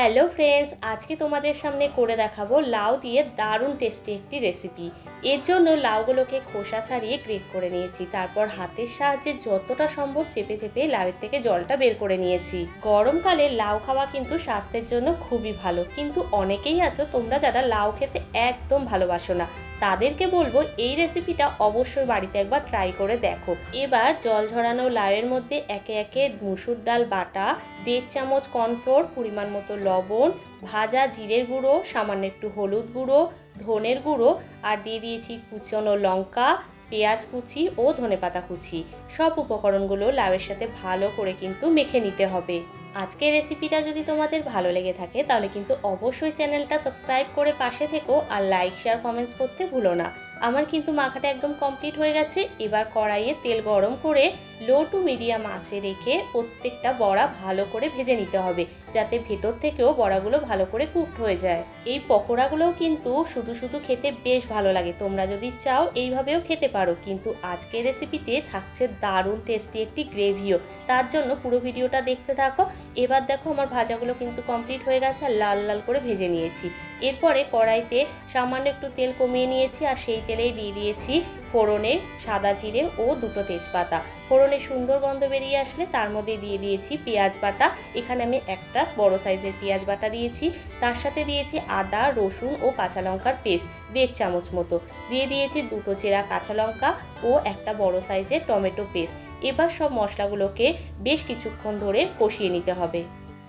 Hello friends, আজকে তোমাদের সামনে করে দেখাবো লাউ দিয়ে দারুণ টেস্টি একটি রেসিপি। এর জন্য লাউগুলোকে খোসা ছাড়িয়ে গ্রেট করে নিয়েছি। তারপর হাতের সাহায্যে যতটা সম্ভব চেপে চেপে লাউয়ের থেকে জলটা বের করে নিয়েছি। গরমকালে লাউ খাওয়া কিন্তু স্বাস্থ্যের জন্য খুবই ভালো। কিন্তু অনেকেই আছো তোমরা যারা লাউ খেতে একদম ভালোবাসো না। তাদেরকে বলব এই রেসিপিটা অবশ্যই বাড়িতে একবার ট্রাই করে দেখো। এবার জল ঝরানো লাউয়ের মধ্যে একে একে মুসুর ডাল, বাটা, দেড় চামচ কর্নফ্লোর পরিমাণ মতো লবণ, ভাজা জিরের গুঁড়ো, সামান্য একটু হলুদ গুঁড়ো, ধনের গুঁড়ো আর দিয়ে দিয়েছি কুচনো লঙ্কা, পেঁয়াজ কুচি ও ধনেপাতা কুচি। সব উপকরণগুলো লাউয়ের সাথে ভালো করে কিন্তু মেখে নিতে হবে। আজকের রেসিপিটা যদি তোমাদের ভালো লেগে থাকে, তাহলে কিন্তু অবশ্যই চ্যানেলটা সাবস্ক্রাইব করে পাশে থেকো আর লাইক, শেয়ার, কমেন্টস করতে ভুলো না। আমার কিন্তু মাখাটা একদম কমপ্লিট হয়ে গেছে। এবার কড়াইয়ে তেল গরম করে লো টু মিডিয়াম আঁচে রেখে প্রত্যেকটা বড়া ভালো করে ভেজে নিতে হবে, যাতে ভেতর থেকেও বড়াগুলো ভালো করে কুকড হয়ে যায়। এই পকোড়াগুলোও কিন্তু শুধু শুধু খেতে বেশ ভালো লাগে। তোমরা যদি চাও এইভাবেও খেতে পারো, কিন্তু আজকের রেসিপিতে থাকছে দারুণ টেস্টি একটি গ্রেভিও। তার জন্য পুরো ভিডিওটা দেখতে থাকো। এবার দেখো আমার ভাজাগুলো কিন্তু কমপ্লিট হয়ে গেছে, আর লাল লাল করে ভেজে নিয়েছি। এরপরে কড়াইতে সামান্য একটু তেল কমিয়ে নিয়েছি, আর সেই তেলেই দিয়ে দিয়েছি ফোড়নে সাদা জিরে ও দুটো তেজপাতা। ফোড়নে সুন্দর গন্ধ বেরিয়ে আসলে তার মধ্যে দিয়ে দিয়েছি পেঁয়াজ বাটা। এখানে আমি একটা বড় সাইজের পেঁয়াজ বাটা দিয়েছি। তার সাথে দিয়েছি আদা, রসুন ও কাঁচা লঙ্কার পেস্ট, দেড় চামচ মতো। দিয়ে দিয়েছি দুটো চেরা কাঁচা লঙ্কা ও একটা বড় সাইজের টমেটো পেস্ট। এবার সব মশলাগুলোকে বেশ কিছুক্ষণ ধরে কষিয়ে নিতে হবে।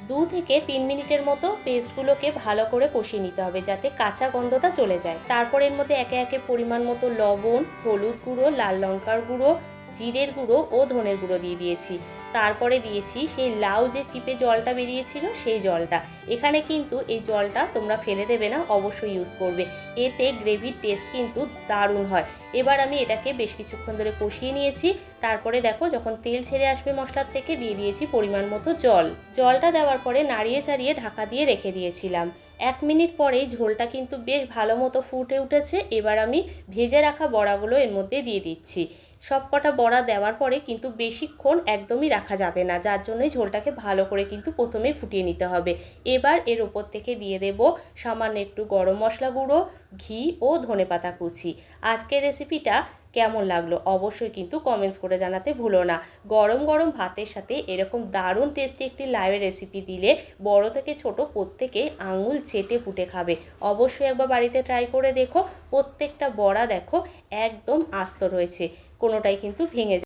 দু থেকে তিন মিনিটের মতো পেস্টগুলোকে ভালো করে কষিয়ে নিতে হবে যাতে কাঁচা গন্ধটা চলে যায়। তারপর এর মধ্যে একে একে পরিমাণ মতো লবণ, হলুদ গুঁড়ো, লাল লঙ্কার গুঁড়ো জিরের গুঁড়ো ও ধনের গুঁড়ো দিয়ে দিয়েছি। তারপরে দিয়েছি সেই লাউ যে চিপে জলটা বেরিয়েছিল সেই জলটা। এখানে কিন্তু এই জলটা তোমরা ফেলে দেবে না, অবশ্যই ইউজ করবে। এতে গ্রেভির টেস্ট কিন্তু দারুণ হয়। এবার আমি এটাকে বেশ কিছুক্ষণ ধরে কষিয়ে নিয়েছি। তারপরে দেখো যখন তেল ছেড়ে আসবে মশলার থেকে দিয়ে দিয়েছি পরিমাণ মতো জল। জলটা দেওয়ার পরে নাড়িয়ে চাড়িয়ে ঢাকা দিয়ে রেখে দিয়েছিলাম। এক মিনিট পরেই ঝোলটা কিন্তু বেশ ভালো মতো ফুটে উঠেছে। এবার আমি ভেজে রাখা বড়াগুলো এর মধ্যে দিয়ে দিচ্ছি। সব কটা বড়া দেওয়ার পরে কিন্তু বেশিক্ষণ একদমই রাখা যাবে না। যার জন্যই ঝোলটাকে ভালো করে কিন্তু প্রথমে ফুটিয়ে নিতে হবে। এবার এর ওপর থেকে দিয়ে দেব সামান্য একটু গরম মশলা গুঁড়ো, ঘি ও ধনেপাতা কুচি। আজকের রেসিপিটা কেমন লাগল অবশ্যই কিন্তু কমেন্টস করে জানাতে ভুলো না। গরম গরম ভাতের সাথে এরকম দারুণ টেস্টি একটি লাইভের রেসিপি দিলে বড় থেকে ছোট প্রত্যেকে আঙুল চেটে ফুটে খাবে। অবশ্যই একবার বাড়িতে ট্রাই করে দেখো, প্রত্যেকটা বড়া দেখো একদম আস্ত রয়েছে, কোনোটাই কিন্তু ভেঙে